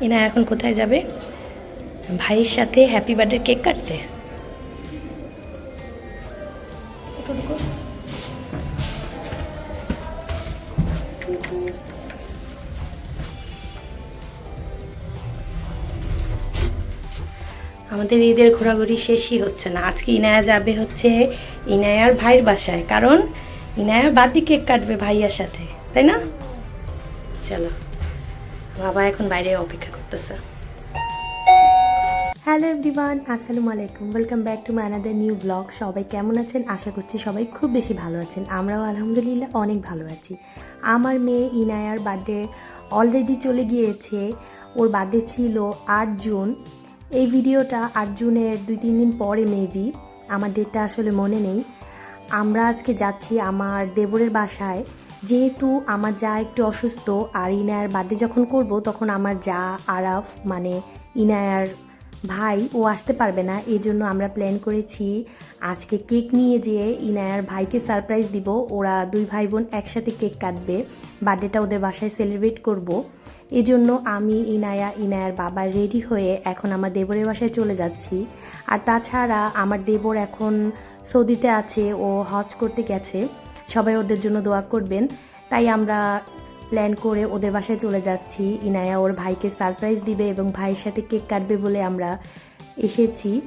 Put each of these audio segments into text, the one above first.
ইনা এখন কোথায় যাবে? ভাইয়ের সাথে হ্যাপি বার্থডে কেক কাটতে। আমাদের ঈদের ঘোরাঘুরি শেষই হচ্ছে না। আজকে ইনায়া যাবে হচ্ছে ইনায়ার ভাইয়ের বাসায়। কারণ ইনায়ার বার্থডে কেক কাটবে ভাইয়ার সাথে। তাই না? চলো। বাবা এখন বাইরে অপেক্ষা করতেছে। হ্যালো এভরিওয়ান, আসসালামু আলাইকুম। Welcome back to my another new blog সবাই কেমন আছেন? আশা করছি সবাই খুব বেশি ভালো আছেন। আমরাও আলহামদুলিল্লাহ অনেক ভালো আছি। আমার মেয়ে ইনায়ার বার্থডে অলরেডি চলে গিয়েছে। ওর বার্থডে ছিল আট জুন। এই ভিডিওটা আট জুনের দুই, তিন দিন পরে মেবি আমার ডেটটা আসলে মনে নেই। আমরা আজকে যাচ্ছি আমার দেবরের বাসায়। যেহেতু আমার যা একটু অসুস্থ আর ইনায়ার বার্থডে যখন করব, তখন আমার যা আরাফ মানে ইনায়ার ভাই, ও আসতে পারবে না। এই জন্য আমরা প্ল্যান করেছি আজকে কেক নিয়ে যেয়ে ইনায়ার ভাইকে সারপ্রাইজ দিব। ওরা দুই ভাই বোন একসাথে কেক কাটবে। বার্থডেটা ওদের বাসায় সেলিব্রেট করব। এই জন্য আমি, ইনায়া, ইনায়ার বাবা রেডি হয়ে এখন আমার দেবরের বাসায় চলে যাচ্ছি। আর তাছাড়া আমার দেবর এখন সৌদিতে আছে, ও হজ করতে গেছে। সবাই ওদের জন্য দোয়া করবেন। তাই আমরা প্ল্যান করে ওদের বাসায় চলে যাচ্ছি। ইনায়া ওর ভাইকে সারপ্রাইজ দিবে এবং ভাইয়ের সাথে কেক কাটবে বলে আমরা এসেছি।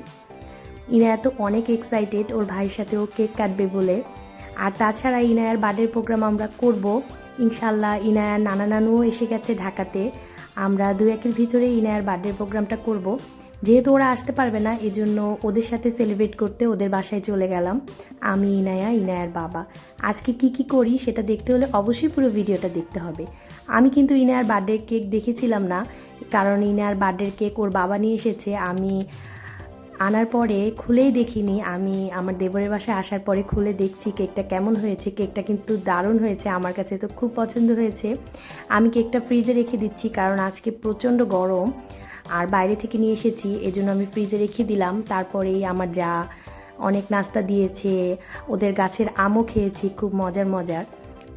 ইনায়া তো অনেক এক্সাইটেড ওর ভাইয়ের সাথে ও কেক কাটবে বলে। আর তাছাড়া ইনায়ার বার্থডের প্রোগ্রাম আমরা করব। ইনশাল্লাহ ইনায়ার নানা নানুও এসে গেছে ঢাকাতে। আমরা দু একের ভিতরে ইনায়ার বার্থডে প্রোগ্রামটা করব। যেহেতু ওরা আসতে পারবে না, এজন্য ওদের সাথে সেলিব্রেট করতে ওদের বাসায় চলে গেলাম। আমি, ইনায়া, ইনায়ার বাবা। আজকে কি কি করি সেটা দেখতে হলে অবশ্যই পুরো ভিডিওটা দেখতে হবে। আমি কিন্তু ইনায়ার বার্থডের কেক দেখেছিলাম না, কারণ ইনায়ার বার্থডের কেক ওর বাবা নিয়ে এসেছে। আমি আনার পরে খুলেই দেখিনি। আমি আমার দেবরের বাসায় আসার পরে খুলে দেখছি কেকটা কেমন হয়েছে, কেকটা কিন্তু দারুণ হয়েছে, আমার কাছে তো খুব পছন্দ হয়েছে। আমি কেকটা ফ্রিজে রেখে দিচ্ছি কারণ আজকে প্রচণ্ড গরম। আর বাইরে থেকে নিয়ে এসেছি, এজন্য আমি ফ্রিজে রেখে দিলাম। তারপরেই আমার যা অনেক নাস্তা দিয়েছে, ওদের গাছের আমও খেয়েছি, খুব মজার মজার।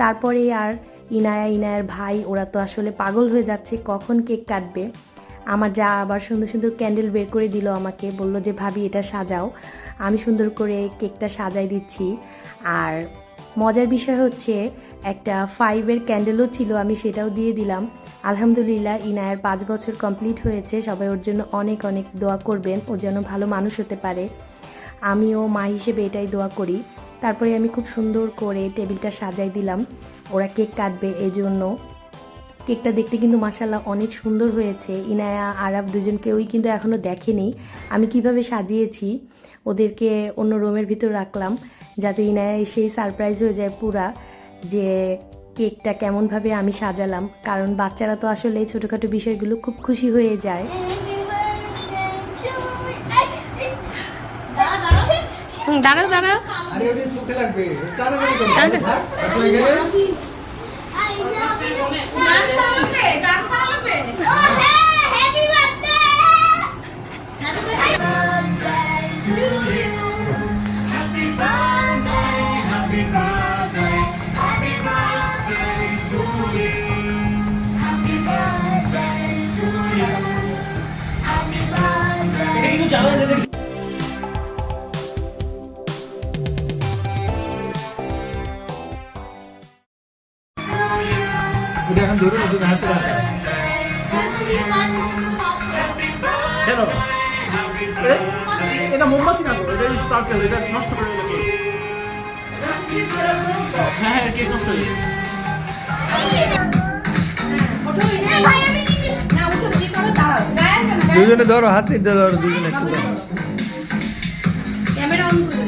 তারপরে আর ইনায়া, ইনায়ার ভাই, ওরা তো আসলে পাগল হয়ে যাচ্ছে, কখন কেক কাটবে? আমার যা আবার সুন্দর সুন্দর ক্যান্ডেল বের করে দিল আমাকে, বলল যে, ভাবি, এটা সাজাও। আমি সুন্দর করে কেকটা সাজাই দিচ্ছি। আর মজার বিষয় হচ্ছে, একটা ফাইভের ক্যান্ডেলও ছিল, আমি সেটাও দিয়ে দিলাম। আলহামদুলিল্লাহ, ইনায়ের পাঁচ বছর কমপ্লিট হয়েছে, সবাই ওর জন্য অনেক অনেক দোয়া করবেন, ও যেন ভালো মানুষ হতে পারে। আমিও মা হিসেবে এটাই দোয়া করি। তারপরে আমি খুব সুন্দর করে টেবিলটা সাজাই দিলাম। ওরা কেক কাটবে এই জন্য কেকটা দেখতে কিন্তু মাসাল্লাহ অনেক সুন্দর হয়েছে। ইনায়া আরাব দুজন কেউই কিন্তু এখনও দেখেনি। আমি কীভাবে সাজিয়েছি ওদেরকে অন্য রুমের ভিতর রাখলাম যাতে ইনায়া এসেই সারপ্রাইজ হয়ে যায় পুরা যে কেকটা কেমনভাবে আমি সাজালাম। কারণ বাচ্চারা তো আসলে এই ছোটোখাটো বিষয়গুলো খুব খুশি হয়ে যায়। দাঁড়াও দাঁড়াও। কেন? এটা মোমবাতি না তো? এটা স্পার্কেল এটা নষ্ট করে দেবে হ্যাঁ হ্যাঁ কেক নষ্ট হয়ে দুজনে ধরো হাতে ধরো দুজনে ক্যামেরা অন করে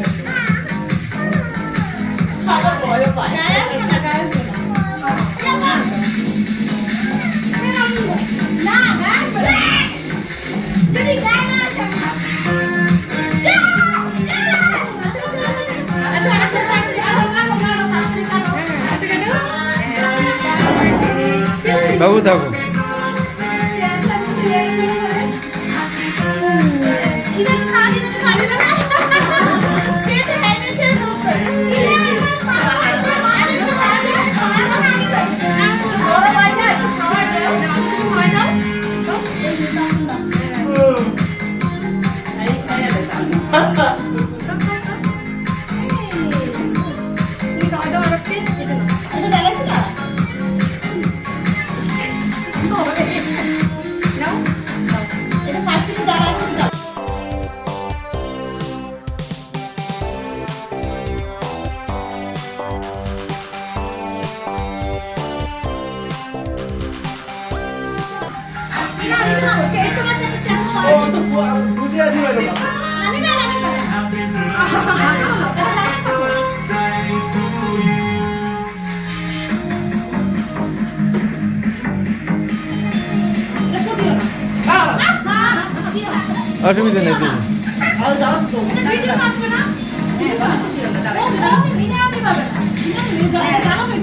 বাবু থাকো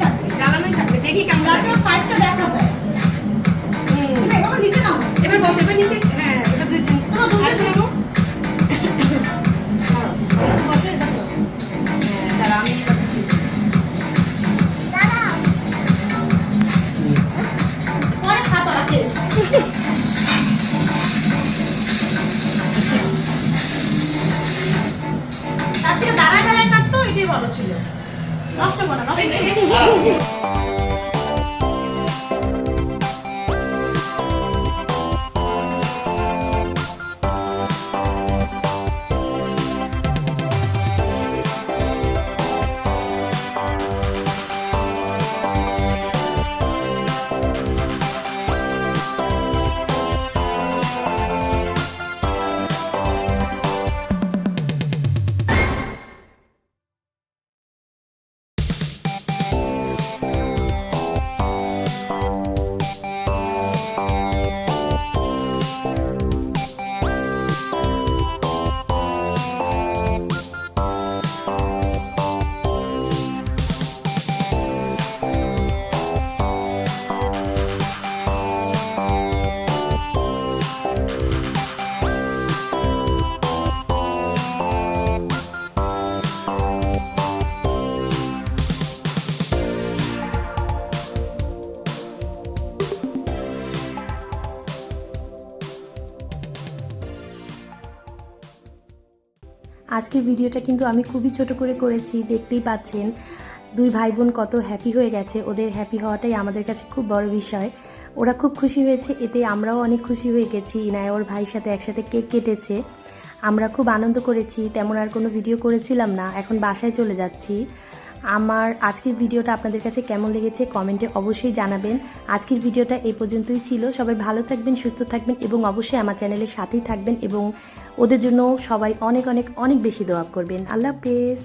থাকবে জ্বালানোই থাকবে দেখি কেমন দাঁড়া, আমি এবার বসি। পরে খাতো রাখে তার থেকে দাঁড়ায় দাঁড়ায় কাটতো এটাই ছিল নষ্ট করো নষ্ট আজকের ভিডিওটা কিন্তু আমি খুবই ছোট করে করেছি, দেখতেই পাচ্ছেন। দুই ভাই বোন কত হ্যাপি হয়ে গেছে, ওদের হ্যাপি হওয়াটাই আমাদের কাছে খুব বড় বিষয়। ওরা খুব খুশি হয়েছে, এতে আমরাও অনেক খুশি হয়ে গেছি। ইনায় ওর ভাইয়ের সাথে একসাথে কেক কেটেছে। আমরা খুব আনন্দ করেছি, তেমন আর কোনো ভিডিও করেছিলাম না, এখন বাসায় চলে যাচ্ছি। আমার আজকের ভিডিওটা আপনাদের কাছে কেমন লেগেছে কমেন্টে অবশ্যই জানাবেন। আজকের ভিডিওটা এই পর্যন্তই ছিল। সবাই ভালো থাকবেন, সুস্থ থাকবেন এবং অবশ্যই আমার চ্যানেলের সাথেই থাকবেন এবং ওদের জন্য সবাই অনেক অনেক অনেক বেশি দোয়া করবেন। আল্লাহ হাফেজ।